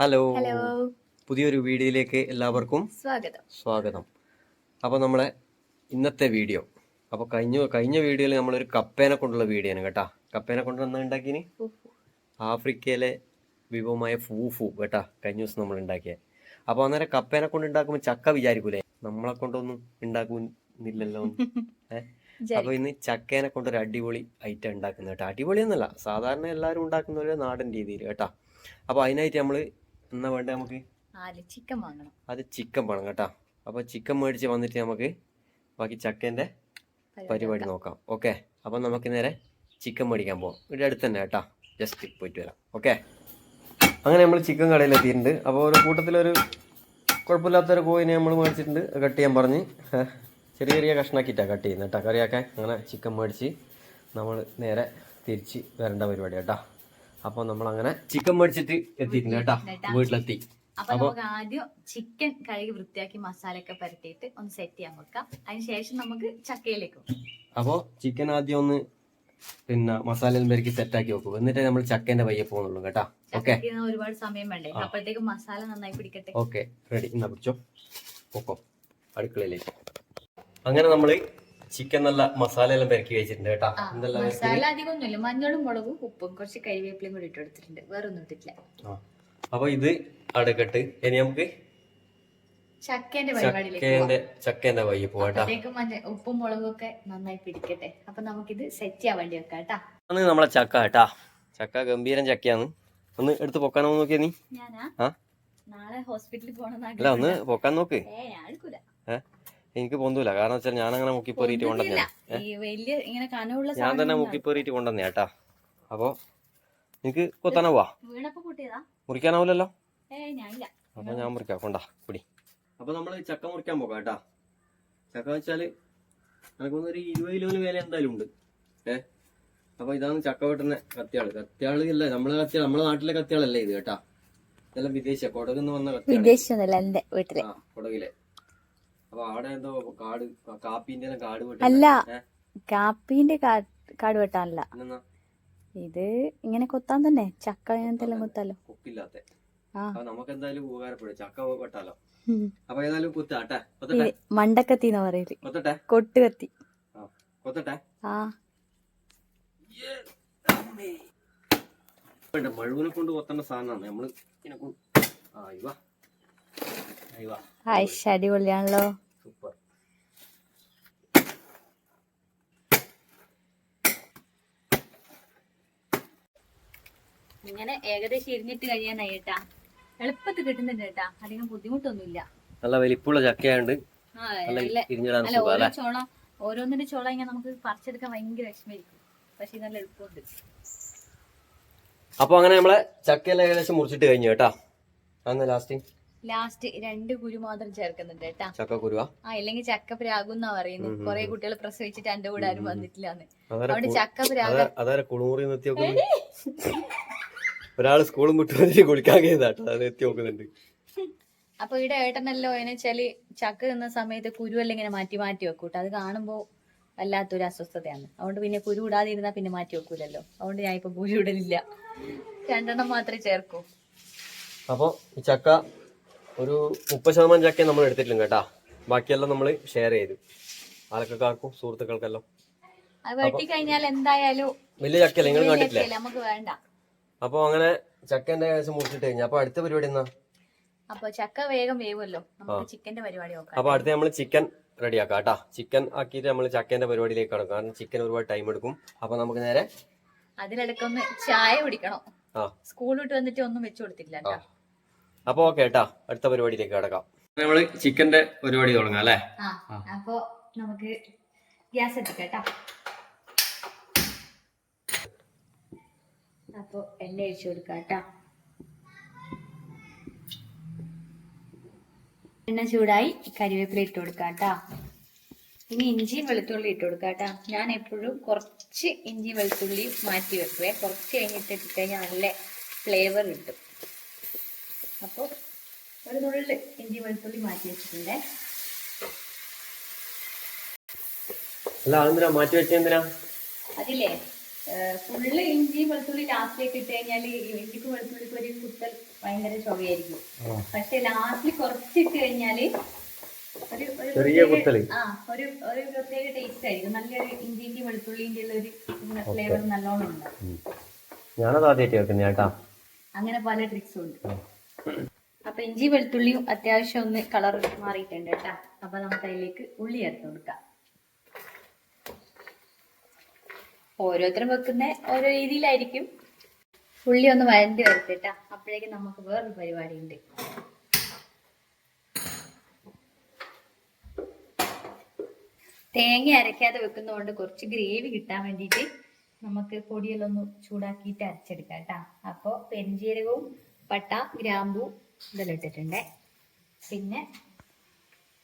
Hello. പുതിയൊരു വീഡിയോയിലേക്ക് എല്ലാവർക്കും സ്വാഗതം. സ്വാഗതം. അപ്പോൾ നമ്മളെ ഇന്നത്തെ വീഡിയോ. അപ്പോൾ കഴിഞ്ഞ കഴിഞ്ഞ വീഡിയോയിൽ നമ്മളൊരു കപ്പേനെ കൊണ്ടുള്ള വീഡിയോ ആണ് കേട്ടാ. കപ്പേനെ കൊണ്ട് ഉണ്ടാക്കി ഉണ്ടാക്കിന് ആഫ്രിക്കയിലെ വിഭവമായ ഫൂഫു കേട്ടാ കഴിഞ്ഞ ദിവസം നമ്മൾ ഉണ്ടാക്കിയത് അപ്പോൾ അന്നേരം കപ്പേനെ കൊണ്ട് ഉണ്ടാക്കുമ്പോൾ ചക്ക വിചാരിക്കൂലേ? നമ്മളെ കൊണ്ടൊന്നും ഉണ്ടാക്കുന്നില്ലല്ലോ. അപ്പൊ ഇന്ന് ചക്കേനെ ഒരു അടിപൊളി ഐറ്റം ഉണ്ടാക്കുന്നത് കേട്ടോ. അടിപൊളി എന്നല്ല സാധാരണ എല്ലാവരും ഉണ്ടാക്കുന്ന ഒരു നാടൻ രീതിയിൽ കേട്ടോ. അപ്പോൾ അതിനായിട്ട് നമ്മൾ എന്നാ വേണ്ടേ നമുക്ക്? ചിക്കൻ വാങ്ങണം. അത് ചിക്കൻ വേണം കേട്ടോ. അപ്പോൾ ചിക്കൻ മേടിച്ച് വന്നിട്ട് നമുക്ക് ബാക്കി ചക്കേന്റെ പരിപാടി നോക്കാം. ഓക്കെ അപ്പം നമുക്ക് നേരെ ചിക്കൻ മേടിക്കാൻ പോകാം ഇവിടെ അടുത്ത് തന്നെ കേട്ടോ. ജസ്റ്റ് പോയിട്ട് വരാം. ഓക്കെ അങ്ങനെ നമ്മൾ ചിക്കൻ കടയിൽ എത്തിയിട്ടുണ്ട് അപ്പോൾ ഒരു കൂട്ടത്തിലൊരു കുഴപ്പമില്ലാത്തൊരു കോയിനെ നമ്മൾ മേടിച്ചിട്ടുണ്ട്. കട്ട് ചെയ്യാൻ പറഞ്ഞ്. ചെറിയ ചെറിയ കഷ്ണാക്കിയിട്ടാണ് കട്ട് ചെയ്യുന്നത് കേട്ടോ. കറിയാക്കാൻ അങ്ങനെ ചിക്കൻ മേടിച്ച് നമ്മൾ നേരെ തിരിച്ച് വരേണ്ട പരിപാടി കേട്ടോ. അപ്പോൾ നമ്മളങ്ങനെ ചിക്കൻ മേടിച്ചിട്ട് എത്തിയിട്ടുണ്ട് കേട്ടോ. വീട്ടിലെത്തി. അപ്പൊ നമുക്ക് ആദ്യം ചിക്കൻ കഴുകി വൃത്തിയാക്കി മസാല ഒക്കെ പരട്ടിയിട്ട് ഒന്ന് സെറ്റ് ചെയ്യാൻ വെക്കാം അതിനുശേഷം നമുക്ക് ചക്കയിലേക്ക് പോകും. അപ്പോൾ ചിക്കൻ ആദ്യം ഒന്ന് പിന്നെ മസാലയും പെരുക്കി സെറ്റാക്കി വെക്കും. എന്നിട്ട് നമ്മൾ ചക്കേന്റെ വയ്യ പോകുന്നുള്ളൂ കേട്ടാ. ഓക്കെ ഒരുപാട് സമയം വേണ്ടേ? അപ്പോഴത്തേക്ക് മസാല നന്നായി പിടിക്കട്ടെ? ഓക്കെ റെഡി എന്നാ പിടിച്ചോ. ഓക്കോ അടുക്കളയിലേക്ക്. അങ്ങനെ നമ്മൾ ചിക്കൻ നല്ല മസാല എല്ലാം പെരക്കി വെച്ചിട്ടുണ്ട് കേട്ടോ. മസാല അധികം ഒന്നുമില്ല മഞ്ഞളും മുളകും ഉപ്പും കുറച്ച് കരിവേപ്പിലയും കൂടി ഇട്ട് എടുത്തിട്ടുണ്ട് വേറെ ഒന്നും ഇട്ടിട്ടില്ല. ആ അപ്പൊ ഇത് അടക്കട്ട് ഇനി നമുക്ക് ചക്കേന്റെ ചക്കേന്റെ പോവാട്ടാ മഞ്ഞ ഉപ്പും മുളകും ഒക്കെ നന്നായി പിടിക്കട്ടെ. അപ്പൊ നമുക്കിത് സെറ്റ് ചെയ്യാൻ വേണ്ടി വെക്കാം കേട്ടാ. അന്ന് നമ്മളെ ചക്ക കേട്ടാ. ചക്ക ഗംഭീരം ചക്കയാണ്. ഒന്ന് എടുത്ത് പൊക്കാനോ നോക്കിയാ നീ? ഞാനാ? ആ? നാളെ ഹോസ്പിറ്റലിൽ പോകണം അല്ല ഒന്ന് പൊക്കാൻ നോക്ക്. ഏ? എനിക്ക് പൊന്തൂല. കാരണം വെച്ചാൽ ഞാൻ അങ്ങനെ മുക്കിപ്പേറിയിട്ട് കൊണ്ടുവന്നേ ഈ വലിയ ഇങ്ങനെ കനവുള്ള ഞാൻ തന്നെ മുക്കിപ്പേറിയിട്ട് കൊണ്ടുവന്ന കേട്ടാ. അപ്പോ നിനക്ക് കൊത്താനാവാ മുറിക്കാനാവൂലല്ലോ? അപ്പൊ ഞാൻ മുറിക്കാം. കൊണ്ടാ പിടി. അപ്പൊ നമ്മൾ ചക്ക മുറിക്കാൻ പോകാം കേട്ടാ. ചക്ക വെച്ചാൽ എനിക്കൊന്ന് ഒരു ഇരുപത് കിലോന് വില എന്തായാലും ഉണ്ട്. ഏ? അപ്പൊ ഇതാണ് ചക്ക വെട്ടുന്ന കത്തിയാൾ. കത്തിയാൾ ഇല്ല. നമ്മളെ കത്തിയാൾ നമ്മളെ നാട്ടിലെ കത്തിയാളല്ലേ ഇത് കേട്ടാ. ഇതെല്ലാം വിദേശ കൊടകുന്ന് വന്ന കത്തിയാൾ. കൊടകിലെ. അപ്പൊ അവിടെ എന്തോ കാട് കാപ്പിന്റെ കാട് അല്ല. ഏ? കാട് വെട്ടാനല്ല. ഇത് ഇങ്ങനെ കൊത്താൻ തന്നെ. ചക്ക അങ്ങനത്തെ കൊത്താലോ. കൊക്കില്ലാത്ത. നമുക്ക് എന്തായാലും ഉപകാരപ്പെടും. ചക്ക വെട്ടാലോ. ഉം. അപ്പൊ ഏതായാലും കുത്താട്ടെ ഈ കൊത്തട്ടെ? മണ്ടക്കത്തി എന്ന് പറയൽ. കൊത്തട്ടെ? കൊട്ട് കത്തി ആ. കൊത്തട്ടെ? ആ. വേണ്ട മഴുവിനെ കൊണ്ട് കൊത്തേണ്ട സാധനമാണ്. നമ്മൾ അടിപൊളിയാണല്ലോ സൂപ്പർ ഇങ്ങനെ ഏകദേശം ഇരുന്നിട്ട് കഴിയാനായി കേട്ടാ. എളുപ്പത്തിൽ കിട്ടുന്നുണ്ട് കേട്ടാ. അധികം ബുദ്ധിമുട്ടൊന്നുമില്ല. നല്ല വലിപ്പുള്ള ചക്കയാണ്ട് അല്ല ഓരോ ചോള ഓരോന്നിന്റെ ചോള ഇങ്ങനെ നമുക്ക് പറിച്ചെടുക്കാൻ ഭയങ്കര വിഷമായിരിക്കും പക്ഷെ നല്ല എളുപ്പമുണ്ട്. അപ്പൊ അങ്ങനെ നമ്മളെ ചക്കയെല്ലാം ഏകദേശം മുറിച്ചിട്ട് കഴിഞ്ഞു കേട്ടാ. അന്ന് ലാസ്റ്റ് ലാസ്റ്റ് രണ്ട് കുരു മാത്രം ചേർക്കുന്നുണ്ട് കേട്ടാ. ചക്ക കുരുവാ ആ ഇല്ലെങ്കിൽ ചക്ക പ്രാകുന്നാ പറയുന്നത്? കുറെ കുട്ടികൾ പ്രസവിച്ചിട്ട് എന്റെ കൂടെ ആരും വന്നിട്ടില്ലാന്ന്. ചക്ക പ്രാഗ് കു- ചക്ക പ്രാക ഒരാൾ സ്കൂളും വിട്ടു വന്നിട്ട് കുളിക്കാൻ കഴിയുന്നതാട്ടോ അത് എത്തി നോക്കുന്നുണ്ട്. അപ്പൊ ഇവിടെ ഏട്ടനല്ലോ എന്ന് വെച്ചാൽ ചക്ക തിന്ന സമയത്ത് കുരുവെല്ലാം ഇങ്ങനെ മാറ്റി മാറ്റി വെക്കൂട്ടോ അത് കാണുമ്പോ വല്ലാത്തൊരു അസ്വസ്ഥതയാണ്. അതുകൊണ്ട് പിന്നെ കുരു ഇടാതെ ഇരുന്നാ പിന്നെ മാറ്റി വെക്കൂലല്ലോ. അതുകൊണ്ട് ഞാൻ ഇപ്പൊ കുരു ഇടലില്ല. രണ്ടെണ്ണം മാത്രമേ ചേർക്കൂ. അപ്പോൾ ഈ ചക്ക ഒരു മുപ്പത് ശതമാനം ചക്ക നമ്മൾ എടുത്തിട്ടില്ല കേട്ടാ. ബാക്കിയെല്ലാം നമ്മൾ ഷെയർ ചെയ്തു. ആൾക്കാർക്കും സുഹൃത്തുക്കൾക്കെല്ലാം. വെട്ടി കഴിഞ്ഞാൽ എന്തായാലും വലിയ ചക്കയല്ല? നിങ്ങൾ കണ്ടിട്ടില്ലേ നമുക്ക് വേണ്ട. അപ്പോൾ അങ്ങനെ ചക്കന്റെ ഏകദേശം മുറിച്ചിട്ട് കഴിഞ്ഞു. അപ്പോൾ അടുത്ത പരിപാടി എന്നാ അപ്പൊ ചക്ക വേഗം വേവല്ലോ നമുക്ക് ചിക്കന്റെ പരിപാടി നോക്കാം. അപ്പോൾ അടുത്ത നമ്മൾ ചിക്കൻ റെഡിയാക്കാം കേട്ടോ. ചിക്കൻ ആക്കിയിട്ട് നമ്മൾ ചക്കേന്റെ പരിപാടിയിലേക്ക് കടക്കും. കാരണം ചിക്കൻ ഒരുപാട് ടൈം എടുക്കും. അപ്പൊ നമുക്ക് നേരെ അതിലെടുക്കുന്ന ചായ കുടിക്കണം. ആ. സ്കൂൾ വിട്ട് വന്നിട്ട് ഒന്നും വെച്ചു കൊടുത്തില്ല അപ്പൊ ഓക്കെ കേട്ടാ. അടുത്ത പരിപാടിയിലേക്ക് കടക്കാം. നമ്മൾ ചിക്കന്റെ പരിപാടി തുടങ്ങാം അല്ലേ? അപ്പൊ നമുക്ക് ഗ്യാസ് എത്തിക്കട്ടാ അപ്പൊ എണ്ണ ഒഴിച്ചു കൊടുക്കാട്ടാ എണ്ണ ചൂടായി കരിവേപ്പില ഇട്ട് കൊടുക്കാട്ടാ ഇനി ഇഞ്ചിയും വെളുത്തുള്ളി ഇട്ട് കൊടുക്കാട്ടാ ഞാൻ എപ്പോഴും കുറച്ച് ഇഞ്ചി വെളുത്തുള്ളി മാറ്റി വെക്കുവേ. കുറച്ച് കഴിഞ്ഞിട്ട് ഇട്ടുകഴിഞ്ഞാൽ നല്ല ഫ്ലേവർ കിട്ടും. അപ്പോൾ ഒരു നുള്ളിൽ ഇഞ്ചി വെളുത്തുള്ളി മാറ്റി വെച്ചിട്ടുണ്ടേ. അല്ല അതെന്തിനാ? മാറ്റി വെച്ചെന്തിനാ അതില്ലേ? ഫുള്ള് ഇഞ്ചി വെളുത്തുള്ളി ലാസ്റ്റിലേക്ക് ഇട്ട് കഴിഞ്ഞാൽ ഇഞ്ചിക്ക് വെളുത്തുള്ളിക്ക് ഒരു കുത്തൽ ഭയങ്കര ചൊവയായിരിക്കും. പക്ഷെ ലാസ്റ്റിൽ കുറച്ചിട്ട് കഴിഞ്ഞാൽ ഒരു ഒരു ആ ഒരു ഒരു പ്രത്യേക ടേസ്റ്റ് ആയിരിക്കും. നല്ലൊരു ഇഞ്ചിന്റെ വെളുത്തുള്ളിന്റെ ഒരു ഫ്ലേവർ നല്ലോണം ഉണ്ടാവും ഞാനത് ആദ്യമായിട്ട് കേൾക്കുന്നത് കേട്ടാ. അങ്ങനെ പല ട്രിക്സും ഉണ്ട്. അപ്പൊ ഇഞ്ചി വെളുത്തുള്ളിയും അത്യാവശ്യം ഒന്ന് കളർ മാറിയിട്ടുണ്ട് കേട്ടാ. അപ്പൊ നമുക്ക് അതിലേക്ക് ഉള്ളി ചേർത്ത് കൊടുക്കാം. ഓരോരുത്തരും വെക്കുന്ന ഓരോ രീതിയിലായിരിക്കും. ഉള്ളി ഒന്ന് വരണ്ടി വരത്തിട്ടാ അപ്പോഴേക്കും നമുക്ക് വേറൊരു പരിപാടി ഉണ്ട് തേങ്ങ അരയ്ക്കാതെ വെക്കുന്നതുകൊണ്ട് കുറച്ച് ഗ്രേവി കിട്ടാൻ വേണ്ടിയിട്ട് നമുക്ക് പൊടിയെല്ലാം ഒന്ന് ചൂടാക്കിയിട്ട് അരച്ചെടുക്കാം കേട്ടാ. അപ്പോൾ പെരിഞ്ജീരകവും പട്ട ഗ്രാമ്പു ഇതെല്ലാം ഇട്ടിട്ടുണ്ട്. പിന്നെ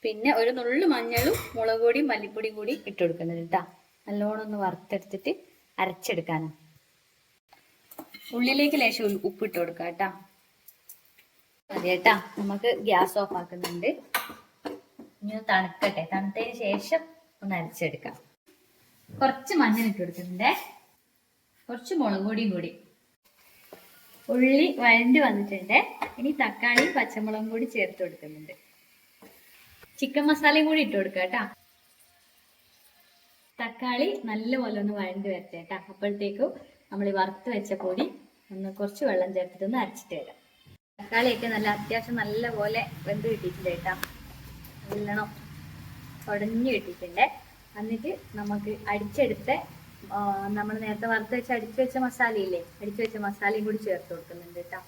പിന്നെ ഒരു നുള്ളു മഞ്ഞളും മുളക് പൊടിയും മല്ലിപ്പൊടിയും കൂടി ഇട്ട് കൊടുക്കുന്നുണ്ട് കേട്ടാ. നല്ലോണം ഒന്ന് വറുത്തെടുത്തിട്ട് അരച്ചെടുക്കാനാണ് ഉള്ളിലേക്ക് ലേശം ഉപ്പിട്ട് കൊടുക്കാം കേട്ടാ. അതെ കേട്ടാ നമുക്ക് ഗ്യാസ് ഓഫ് ആക്കുന്നുണ്ട്. ഇനി ഒന്ന് തണുക്കട്ടെ. തണുത്തതിന് ശേഷം ഒന്ന് അരച്ചെടുക്കാം. കുറച്ച് മഞ്ഞൾ ഇട്ട് കൊടുക്കുന്നുണ്ടേ. കുറച്ച് മുളക് പൊടിയും കൂടി. ഉള്ളി വഴണ്ടി വന്നിട്ടുണ്ട്. ഇനി തക്കാളി പച്ചമുളകും കൂടി ചേർത്ത് കൊടുക്കുന്നുണ്ട്. ചിക്കൻ മസാലയും കൂടി ഇട്ട് കൊടുക്കാം കേട്ടാ. തക്കാളി നല്ലപോലെ ഒന്ന് വഴണ്ട് വരട്ടെ കേട്ടാ. അപ്പോഴത്തേക്കും നമ്മൾ ഈ വറുത്ത് വെച്ച പൊടി ഒന്ന് കുറച്ച് വെള്ളം ചേർത്തിട്ട് ഒന്ന് അരച്ചിട്ട് വരാം. തക്കാളിയൊക്കെ നല്ല അത്യാവശ്യം നല്ലപോലെ വെന്ത് കിട്ടിയിട്ടുണ്ട് കേട്ടാ. നല്ലോണം ഉടഞ്ഞു കിട്ടിയിട്ടുണ്ട്. എന്നിട്ട് നമുക്ക് അടിച്ചെടുത്ത് നമ്മൾ നേരത്തെ വറുത്ത് വെച്ച അടിച്ചു വെച്ച മസാലയില്ലേ? അടിച്ചു വെച്ച മസാലയും കൂടി ചേർത്ത് കൊടുക്കുന്നുണ്ട് കേട്ടോ.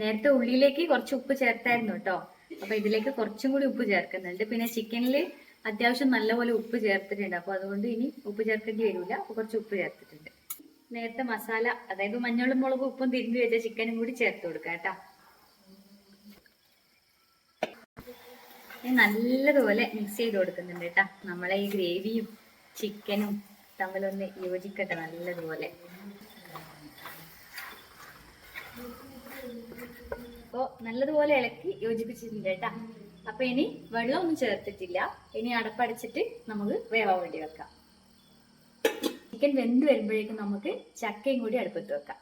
നേരത്തെ ഉള്ളിയിലേക്ക് കുറച്ച് ഉപ്പ് ചേർത്തായിരുന്നു കേട്ടോ. അപ്പൊ ഇതിലേക്ക് കുറച്ചും കൂടി ഉപ്പ് ചേർക്കുന്നുണ്ട്. പിന്നെ ചിക്കനിൽ അത്യാവശ്യം നല്ലപോലെ ഉപ്പ് ചേർത്തിട്ടുണ്ട്. അപ്പൊ അതുകൊണ്ട് ഇനി ഉപ്പ് ചേർക്കേണ്ടി വരില്ല അപ്പൊ കുറച്ച് ഉപ്പ് ചേർത്തിട്ടുണ്ട്. നേരത്തെ മസാല അതായത് മഞ്ഞളും മുളകും ഉപ്പും തിരിഞ്ഞു വെച്ച ചിക്കനും കൂടി ചേർത്ത് കൊടുക്കുക കേട്ടോ. നല്ലതുപോലെ മിക്സ് ചെയ്ത് കൊടുക്കുന്നുണ്ട് കേട്ടോ. നമ്മളെ ഈ ഗ്രേവിയും ചിക്കനും തമ്മിലൊന്ന് യോജിക്കട്ടെ നല്ലതുപോലെ. അപ്പോൾ നല്ലതുപോലെ ഇളക്കി യോജിപ്പിച്ചിട്ടുണ്ട് കേട്ടാ. അപ്പൊ ഇനി വെള്ളമൊന്നും ചേർത്തിട്ടില്ല. ഇനി അടപ്പടച്ചിട്ട് നമുക്ക് വേവാൻ വേണ്ടി വെക്കാം. ചിക്കൻ വെന്ത് വരുമ്പോഴേക്കും നമുക്ക് ചക്കയും കൂടി അടുപ്പത്ത് വെക്കാം.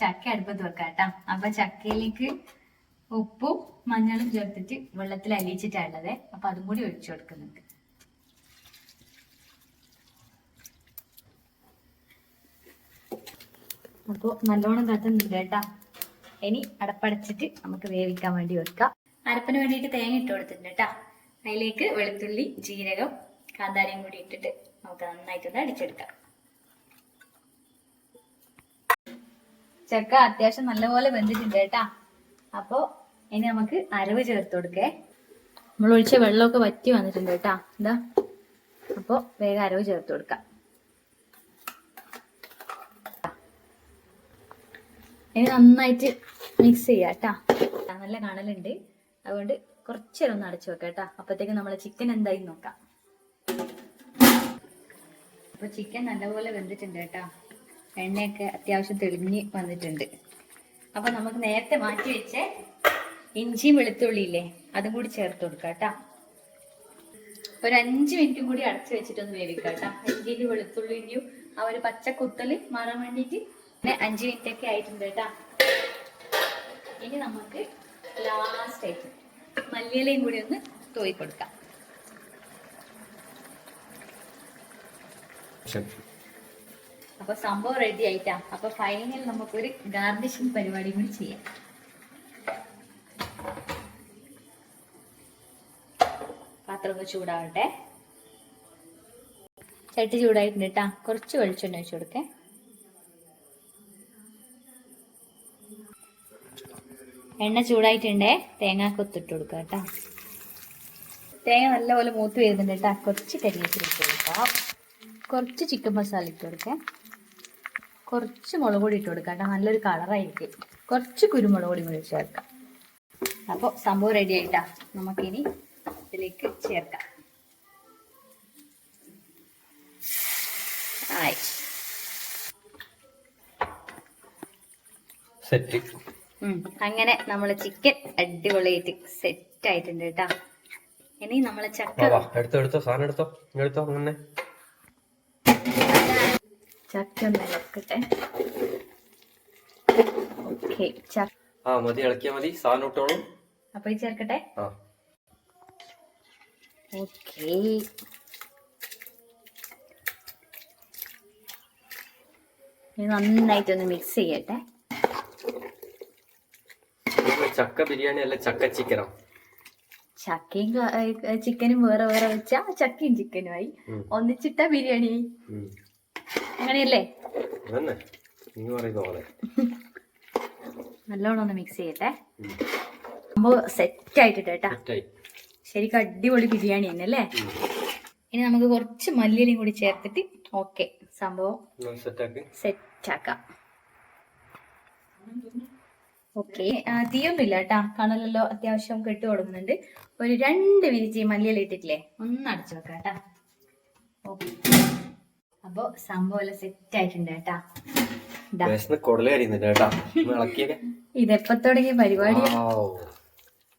ചക്ക അടുപ്പത്ത് വെക്കാം കേട്ടോ. അപ്പൊ ചക്കയിലേക്ക് ഉപ്പും മഞ്ഞളും ചേർത്തിട്ട് വെള്ളത്തിൽ അലിയിച്ചിട്ടാണുള്ളത് അപ്പൊ അതും കൂടി ഒഴിച്ചു കൊടുക്കുന്നുണ്ട് അപ്പോൾ നല്ലോണം കത്തുന്നുണ്ട് കേട്ടാ. ഇനി അടപ്പടച്ചിട്ട് നമുക്ക് വേവിക്കാൻ വേണ്ടി വെക്കാം. അരപ്പിന് വേണ്ടിയിട്ട് തേങ്ങ ഇട്ട് കൊടുത്തിട്ടുണ്ട് കേട്ടാ. അതിലേക്ക് വെളുത്തുള്ളി ജീരകം കാന്താരിയും കൂടി ഇട്ടിട്ട് നമുക്ക് നന്നായിട്ടൊന്ന് അടിച്ചെടുക്കാം. ചക്ക അത്യാവശ്യം നല്ലപോലെ വെന്തിട്ടുണ്ട് കേട്ടാ. അപ്പോ ഇനി നമുക്ക് അരവ് ചേർത്ത് കൊടുക്കേ. നമ്മൾ ഒഴിച്ച വെള്ളമൊക്കെ വറ്റി വന്നിട്ടുണ്ട് കേട്ടാ. എന്താ അപ്പോ വേഗം അരവ് ചേർത്ത് കൊടുക്കാം. ഇനി നന്നായിട്ട് മിക്സ് ചെയ്യാം കേട്ടാ. നല്ല കാണലുണ്ട്. അതുകൊണ്ട് കുറച്ച് നേരം ഒന്ന് അടച്ചു വെക്കാം കേട്ടോ. അപ്പത്തേക്ക് നമ്മളെ ചിക്കൻ എന്തായി നോക്കാം. അപ്പൊ ചിക്കൻ നല്ലപോലെ വെന്തിട്ടുണ്ട് കേട്ടോ. എണ്ണയൊക്കെ അത്യാവശ്യം തെളിഞ്ഞ് വന്നിട്ടുണ്ട്. അപ്പൊ നമുക്ക് നേരത്തെ മാറ്റി വെച്ച ഇഞ്ചിയും വെളുത്തുള്ളി ഇല്ലേ അതും കൂടി ചേർത്ത് കൊടുക്കാം കേട്ടോ. ഒരു അഞ്ച് മിനിറ്റും കൂടി അടച്ചു വെച്ചിട്ടൊന്ന് വേവിക്കാം കേട്ടോ. ഇഞ്ചിന്റെ വെളുത്തുള്ളിന്റെയും ആ ഒരു പച്ച കുത്തൽ മാറാൻ വേണ്ടിയിട്ട് പിന്നെ അഞ്ച് മിനിറ്റ് ഒക്കെ ആയിട്ടുണ്ട് കേട്ടോ. ഇനി നമുക്ക് ലാസ്റ്റ് ആയിട്ട് മല്ലിയിലയും കൂടി ഒന്ന് തോയി കൊടുക്കാം. അപ്പൊ സംഭവം റെഡി ആയിട്ടാ. അപ്പൊ ഫൈനൽ നമുക്കൊരു ഗാർണിഷിംഗ് പരിപാടി കൂടി ചെയ്യാം. പാത്രം ഒന്ന് ചൂടാവട്ടെ. ചട്ടി ചൂടായിട്ടുണ്ട് കേട്ടാ കുറച്ച് വെളിച്ചെണ്ണ ഒഴിച്ചു കൊടുക്കേ. എണ്ണ ചൂടായിട്ടുണ്ടേ. തേങ്ങ കൊത്തിട്ട് കൊടുക്കുക കേട്ടോ. തേങ്ങ നല്ലപോലെ മൂത്ത് വരുന്നുണ്ട് കേട്ടോ. കുറച്ച് കരിവേപ്പില ഇട്ട് കൊടുക്കാം. കുറച്ച് ചിക്കൻ മസാല ഇട്ട് കൊടുക്കാം. കുറച്ച് മുളക് പൊടി ഇട്ട് കൊടുക്കാം കേട്ടോ. നല്ലൊരു കളറായിരിക്കും കുറച്ച് കുരുമുളക് പൊടി കൂടി ചേർക്കാം. അപ്പോൾ സംഭവം റെഡി ആയിട്ടാ. നമുക്കിനി ഇതിലേക്ക് ചേർക്കാം. ആയി. സെറ്റ്. അങ്ങനെ നമ്മളെ ചിക്കൻ അടിപൊളിയായിട്ട് സെറ്റ് ആയിട്ടുണ്ട് കേട്ടാ ഇനി നമ്മളെ ചക്ക എടുത്തോ എടുത്തോ സാധനം എടുത്തോ എടുത്തോ അങ്ങനെ ചക്ക ഒന്ന് ഇളക്കട്ടെ. ഓക്കെ ചക്ക ആ മതി ഇളക്കിയാ മതി സാധനം ഇട്ടോളൂ. അപ്പൊ ചേർക്കട്ടെ? ഓക്കെ നന്നായിട്ടൊന്ന് മിക്സ് ചെയ്യട്ടെ. ചക്ക ബിരിയാണി അല്ല ചക്ക ചിക്കനോ? ചക്കയും ചിക്കനും വേറെ വേറെ വെച്ചാ ചക്കയും ചിക്കനും ആയി ഒന്നിച്ചിട്ട ബിരിയാണി. ആയി. അങ്ങനെയല്ലേ? നല്ലോണം ഒന്ന് മിക്സ് ചെയ്യട്ടെ. സംഭവം സെറ്റ് ആയിട്ടിട്ട് കേട്ടാ. ശരിക്കും അടിപൊളി ബിരിയാണി തന്നെ അല്ലേ? ഇനി നമുക്ക് കുറച്ച് മല്ലിയിലും കൂടി ചേർത്തിട്ട് ഓക്കെ സംഭവം സെറ്റാക്ക് സെറ്റ് ആക്കാം. ഓക്കെ. തീയൊന്നുമില്ല കേട്ടാ. കണലല്ലോ അത്യാവശ്യം കെട്ടു കൊടുക്കുന്നുണ്ട്. ഒരു രണ്ട് വിരിച്ച് മല്ലിയില ഇട്ടിട്ടില്ലേ? ഒന്ന് അടച്ചു വെക്കാം കേട്ടാ. ഓക്കെ. അപ്പൊ സംഭവം എല്ലാം സെറ്റ് ആയിട്ടുണ്ട് കേട്ടാ. ഇതെപ്പോ തുടങ്ങിയ പരിപാടി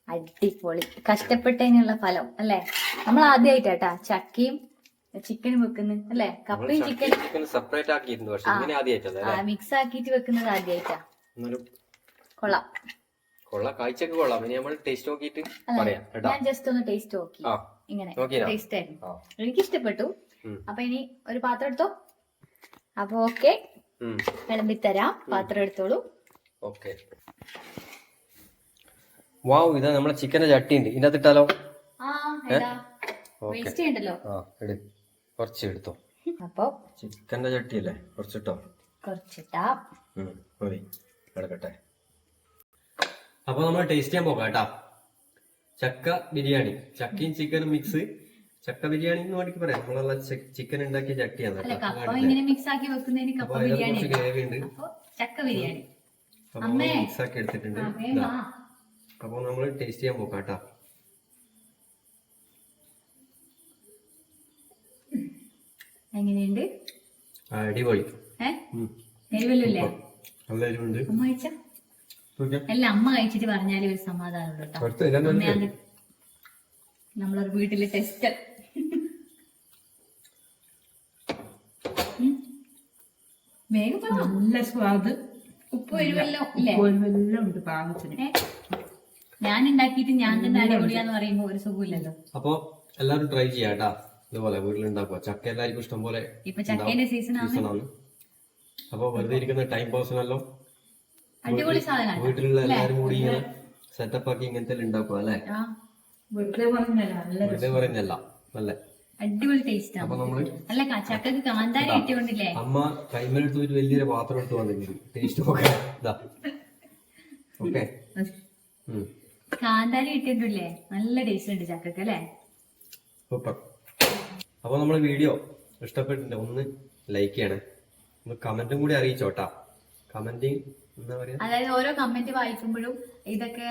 അടിപൊളി. കഷ്ടപ്പെട്ടതിനുള്ള ഫലം അല്ലെ? നമ്മൾ ആദ്യമായിട്ടാ ചക്കയും ചിക്കനും വെക്കുന്നത് അല്ലെ? കപ്പയും ചിക്കൻ ചിക്കൻ സെപ്പറേറ്റ് ആക്കിയിരുന്നു മിക്സ് ആക്കിയിട്ട് വെക്കുന്നത് ആദ്യമായിട്ടാ കൊള്ളാം. കൊള്ളാം. കാഴ്ചക്ക് കൊള്ളാം. ഇനി നമ്മൾ ടേസ്റ്റ് നോക്കിയിട്ട്. പറയാം കേട്ടാ. ഞാൻ ജസ്റ്റ് ഒന്ന് ടേസ്റ്റ് നോക്കി. ആ ഇങ്ങനെ? ടേസ്റ്റ് ആയിരുന്നു. ആ. എനിക്ക് ഇഷ്ടപ്പെട്ടു ഉം. അപ്പൊ ഇനി ഒരു പാത്രം എടുത്തോ? അപ്പൊ ഓക്കെ ഉം. വിളമ്പിത്തരാം. പാത്രം എടുത്തോളൂ. ഓക്കെ വാവ് ഇതാ നമ്മളെ ചിക്കന്റെ ചട്ടി ഉണ്ട്. ഇതിനകത്ത് ഇട്ടാലോ? ആ ഏതാ ഓക്കെ വേസ്റ്റ് ചെയ്യണ്ടല്ലോ. ആ എടു. കുറച്ച് എടുത്തോ? അപ്പൊ ചിക്കന്റെ ചട്ടി അല്ലേ? കുറച്ചിട്ടോ? കുറച്ചിട്ടാ. ഉം, മതി. കിടക്കട്ടെ അപ്പൊ നമ്മൾ ടേസ്റ്റ് ചെയ്യാൻ പോകാം കേട്ടാ. ചക്ക ബിരിയാണി. ചക്കയും ചിക്കനും മിക്സ് ചക്ക ബിരിയാണി എന്ന് വേണമെങ്കിൽ പറയാം. നമ്മളെല്ലാം ചിക്കൻ ഉണ്ടാക്കിയ ചട്ടിയാണ് അപ്പൊ കുറച്ച് ഗ്രേവി ഉണ്ട് മിക്സ് ആക്കി എടുത്തിട്ടുണ്ട്. അപ്പൊ നമ്മൾ ടേസ്റ്റ് ചെയ്യാൻ പോകാം കേട്ടാ. എങ്ങനെയുണ്ട്? അടിപൊളി. നല്ല എരിവുണ്ട്. അല്ല അമ്മ കഴിച്ചിട്ട് പറഞ്ഞാലേ ഒരു സമാധാനം കേട്ടോ. നമ്മളൊരു വീട്ടിലെ ടെസ്റ്റ് വേഗം. നല്ല സ്വാദ്. ഉപ്പ് എല്ലാം ഉണ്ട് പാകത്തിന്. ഞാൻ ഉണ്ടാക്കിയിട്ട് ഞാൻ തന്നെ അടിപൊളിയാന്ന് പറയുമ്പോ ഒരു സുഖമില്ലല്ലോ. അപ്പൊ എല്ലാരും ട്രൈ ചെയ്യാട്ടാ ഇതുപോലെ വീട്ടിലുണ്ടാക്കുക. ചക്ക എല്ലാവർക്കും ഇഷ്ടം പോലെ ഇപ്പൊ ചക്കേന്റെ സീസൺ ആണ്. അപ്പൊ വെറുതെ ഇരിക്കുന്ന ടൈം പാസിനല്ലോ അടിപൊളി വീട്ടിലുള്ള എല്ലാവരും കൂടി ഇങ്ങനെ സെറ്റപ്പ് ആക്കി ഇങ്ങനത്തെ ഉണ്ടാക്കുക അല്ലേ? വെറുതെ പറഞ്ഞല്ല നല്ല അടിപൊളി ടേസ്റ്റ് അപ്പൊ നമ്മൾ അല്ല ചക്കക്ക് കാന്താരി അമ്മ കൈമലെടുത്ത് ഒരു വലിയൊരു പാത്രം എടുത്ത് വന്നിട്ടുണ്ട് ടേസ്റ്റ് നോക്കാം. ഇതാ. ഓക്കെ. കാന്താരി നല്ല ടേസ്റ്റ് ഉണ്ട് ചക്കക്ക് അല്ലേ? സൂപ്പർ അപ്പൊ നമ്മളെ വീഡിയോ ഇഷ്ടപ്പെട്ടിട്ടുണ്ട്. ഒന്ന് ലൈക്ക് ചെയ്യണേ. ഒന്ന് കമന്റും കൂടി അറിയിച്ചോട്ടാ. കമന്റിങ് അതായത് ഓരോ കമന്റ് വായിക്കുമ്പോഴും ഇതൊക്കെ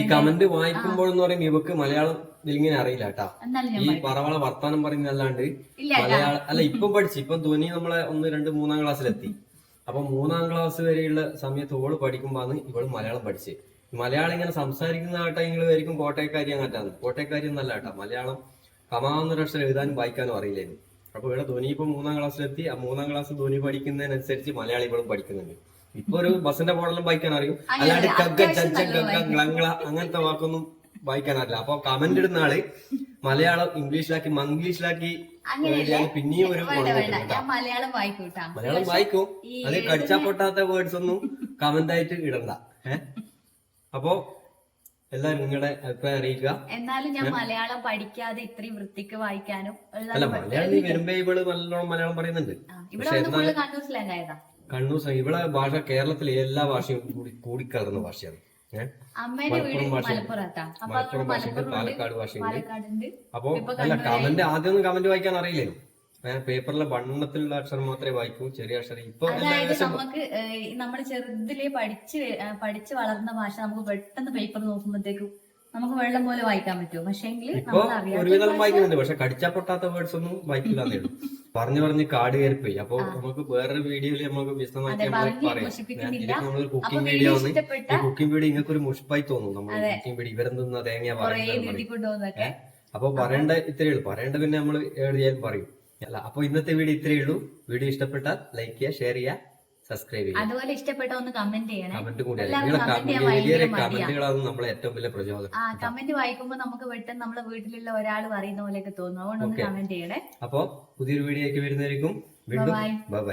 ഈ കമന്റ് വായിക്കുമ്പോൾ എന്ന് പറയുമ്പോൾ ഇവക്ക് മലയാളം ഇങ്ങനെ അറിയില്ല കേട്ടാ. ഈ പറവള വർത്താനം പറയുന്നല്ലാണ്ട് മലയാളം അല്ല ഇപ്പൊ പഠിച്ചു ഇപ്പൊ ധ്വനി നമ്മളെ ഒന്ന് രണ്ട് മൂന്നാം ക്ലാസ്സിലെത്തി. അപ്പൊ മൂന്നാം ക്ലാസ് വരെയുള്ള സമയത്ത് ഓൾ പഠിക്കുമ്പോന്ന് ഇവൾ മലയാളം പഠിച്ച്. മലയാളം ഇങ്ങനെ സംസാരിക്കുന്ന ആട്ടാ നിങ്ങൾ വരിക്കും കോട്ടയക്കാരി അങ്ങനെ കോട്ടയക്കാരി എന്നല്ല കേട്ടാ. മലയാളം കമാവുന്ന അക്ഷരം എഴുതാനും വായിക്കാനും അറിയില്ലായിരുന്നു. അപ്പൊ ഇവിടെ ധ്വനി ഇപ്പൊ മൂന്നാം ക്ലാസ്സിലെത്തി. ആ മൂന്നാം ക്ലാസ് ധ്വനി പഠിക്കുന്നതിനനുസരിച്ച് മലയാളികളും ഇവളും പഠിക്കുന്നുണ്ട്. ഇപ്പൊ ഒരു ബസിന്റെ മോഡലും വായിക്കാൻ അറിയും? അല്ലാണ്ട് കഗ്ഗ ചച്ച ഗഗ്ഗ അങ്ങനത്തെ വാക്കൊന്നും വായിക്കാൻ അറിയില്ല. അപ്പൊ കമന്റ് ഇടുന്ന ആൾ മലയാളം ഇംഗ്ലീഷിലാക്കി മംഗ്ലീഷിലാക്കി പിന്നെയും ഒരു മലയാളം വായിക്കും. അത് കടിച്ചാ പൊട്ടാത്ത വേർഡ്സ് ഒന്നും കമന്റ് ആയിട്ട് ഇടണ്ട. ഏഹ് അപ്പോ എല്ലാരും നിങ്ങളുടെ അഭിപ്രായം അറിയിക്കുക. എന്നാലും ഞാൻ മലയാളം പഠിക്കാതെ ഇത്രയും വൃത്തിക്ക് വായിക്കാനും അല്ല മലയാളം വരുമ്പോ ഇവൾ നല്ലോണം മലയാളം പറയുന്നുണ്ട്. ഇവിടെ ഫുള്ള് കണ്ണൂർ സംഗീതം ഇവിടെ ഭാഷ കേരളത്തിലെ എല്ലാ ഭാഷയും കൂടി കൂടിക്കലർന്ന ഭാഷയാണ്. ഏഹ് മലപ്പുറം ഭാഷ മലപ്പുറം ഭാഷയുണ്ട് പാലക്കാട് ഭാഷയുണ്ട്. അപ്പൊ അല്ല കമന്റ് ആദ്യമൊന്നും കമന്റ് വായിക്കാൻ അറിയില്ലല്ലോ പേപ്പറിലെ വണ്ണത്തിലുള്ള അക്ഷരം മാത്രമേ വായിക്കൂ ചെറിയ അക്ഷരം. ഇപ്പൊ അതായത് നമുക്ക് നമ്മൾ ചെറുതിലെ പഠിച്ച് പഠിച്ച് വളർന്ന ഭാഷ നമുക്ക് പെട്ടെന്ന് പേപ്പർ നോക്കുമ്പോഴത്തേക്കും നമുക്ക് വെള്ളം പോലെ വായിക്കാൻ പറ്റും പക്ഷേ ഇപ്പൊ ഒരുവിധം വായിക്കുന്നുണ്ട്. പക്ഷെ കടിച്ചാ പൊട്ടാത്ത വേർഡ്സ് ഒന്നും വായിക്കില്ലാന്നേ ഉള്ളൂ. പറഞ്ഞു പറഞ്ഞ് കാട് കയറിപ്പോയി. അപ്പൊ നമുക്ക് വേറൊരു വീഡിയോയിൽ നമുക്ക് വിശദമായിട്ട് നമ്മളൊരു കുക്കിംഗ് വീഡിയോ ആണ്. കുക്കിംഗ് വീഡിയോ ഇങ്ങനെ ഒരു മുഷിപ്പായി തോന്നും. നമ്മൾ കുക്കിംഗ് വീഡിയോ ഇവരെന്തുന്ന തേങ്ങ പറയുന്നത് അപ്പൊ പറയേണ്ട ഇത്രയേ ഉള്ളൂ. പറയേണ്ട പിന്നെ നമ്മൾ എഴുതിയാലും പറയും. അല്ല അപ്പൊ ഇന്നത്തെ വീഡിയോ ഇത്രയേ ഉള്ളൂ. വീഡിയോ ഇഷ്ടപ്പെട്ടാൽ ലൈക്ക് ചെയ്യുക ഷെയർ ചെയ്യുക. സബ്സ്ക്രൈബ് ചെയ്യുക അതുപോലെ ഇഷ്ടപ്പെട്ട ഒന്ന് കമന്റ് ചെയ്യണേ. കമന്റ് കൂടി കമന്റുകളാണ് നമ്മളെ ഏറ്റവും വലിയ പ്രചോദനം. ആ കമന്റ് വായിക്കുമ്പോൾ നമുക്ക് പെട്ടെന്ന് നമ്മളെ വീട്ടിലുള്ള ഒരാൾ പറയുന്ന പോലെയൊക്കെ തോന്നും. അതുകൊണ്ട് ഒന്ന് കമന്റ് ചെയ്യണേ. അപ്പോ പുതിയൊരു വീഡിയോ ഒക്കെ വരുന്നതായിരിക്കും വീണ്ടും. ബൈ